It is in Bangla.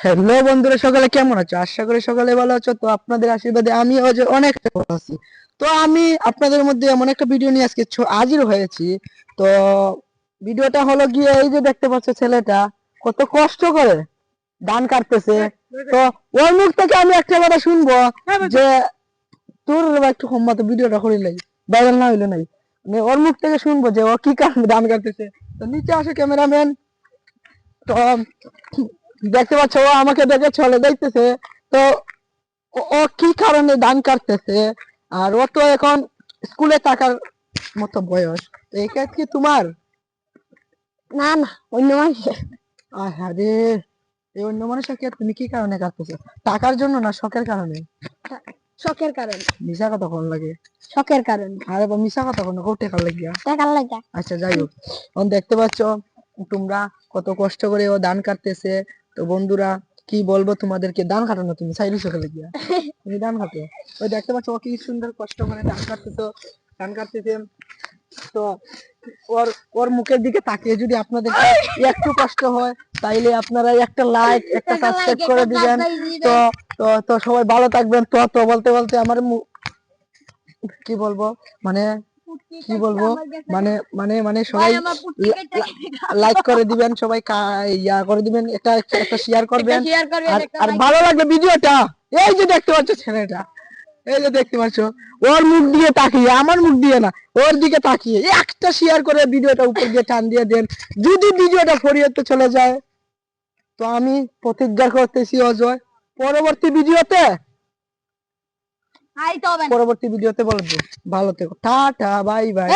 হ্যালো বন্ধুরা, সকালে কেমন আছো? আশা করি সকালে ভালো আছো। তো আপনাদের আশীর্বাদে আমি আজ অনেকটা ভালো আছি। তো আমি আপনাদের মধ্যে এমন একটা ভিডিও নিয়ে আজকে হাজির হয়েছি। তো ভিডিওটা হলো গিয়ে এই যে দেখতে পাচ্ছ ছেলেটা, কত কষ্ট করে ধান কাটতেছে। তো ওর মুখ থেকে আমি একটা কথা শুনব যে, তোর একটু সম্মত ভিডিওটা করে লাই। ভাইরাল না হইল নাই। ওর মুখ থেকে শুনব যে ও কি কারণে ধান কাটতেছে। তো নিচে আসে ক্যামেরাম্যান। তো দেখতে পাচ্ছ ও আমাকে দেখে চলে যাইতেছে তো ও- কি কারণে ধান কাটতেছে? আর ও তো এখন স্কুলে থাকার মতো বয়স। তো এই কাজ কি তোমার? না না অন্য মানুষ আরে এই অন্য মানুষের কি তুমি কি কারণে কাটতেছো? টাকার জন্য না শখের কারণে? শখের কারণে। মিশা কথা কোন লাগে? শখের কারণে। আরে বা মিশা কথা কোন কোটে কার লাগিয়া? টাকার লাগা আচ্ছা যাই হোক। এখন দেখতে পাচ্ছ তোমরা কত কষ্ট করে ও ধান কাটতেছে। তো বন্ধুরা কি বলব তোমাদেরকে? ধান কাটো না তুমি সাইডে চোখে লাগিয়া তুমি ধান কাটো ওই দেখতে পাচ্ছ ও কি সুন্দর কষ্ট করে ধান কাটতেছো ধান কাটতেছে। তো ওর ওর মুখের দিকে তাকিয়ে যদি আপনাদের একটু কষ্ট হয় তাইলে আপনারা একটা লাইক একটা সাবস্ক্রাইব করে দিবেন। তো তো তো সবাই ভালো থাকবেন। তো তো বলতে বলতে আমার কি বলব? মানে কি বলব? মানে মানে মানে সবাই লাইক করে দিবেন সবাই ইয়া করে দিবেন একটা একটা- শেয়ার করবেন। আর ভালো লাগবে ভিডিওটা। এই যে দেখতে পাচ্ছ ছেলেটা এই যে দেখতে পাচ্ছ ওর মুখ দিয়ে তাকিয়ে আমার মুখ দিয়ে না ওর দিকে তাকিয়ে একটা শেয়ার করে ভিডিওটা উপর দিয়ে টান দিয়ে দেন যদি ভিডিওটা ফরিয়াতে চলে যায়। তো আমি প্রতিজ্ঞা করতেছি অজয় পরবর্তী ভিডিওতে আইতে হবে না। পরবর্তী ভিডিওতে বলব। ভালো থেকো। Tata bye bye.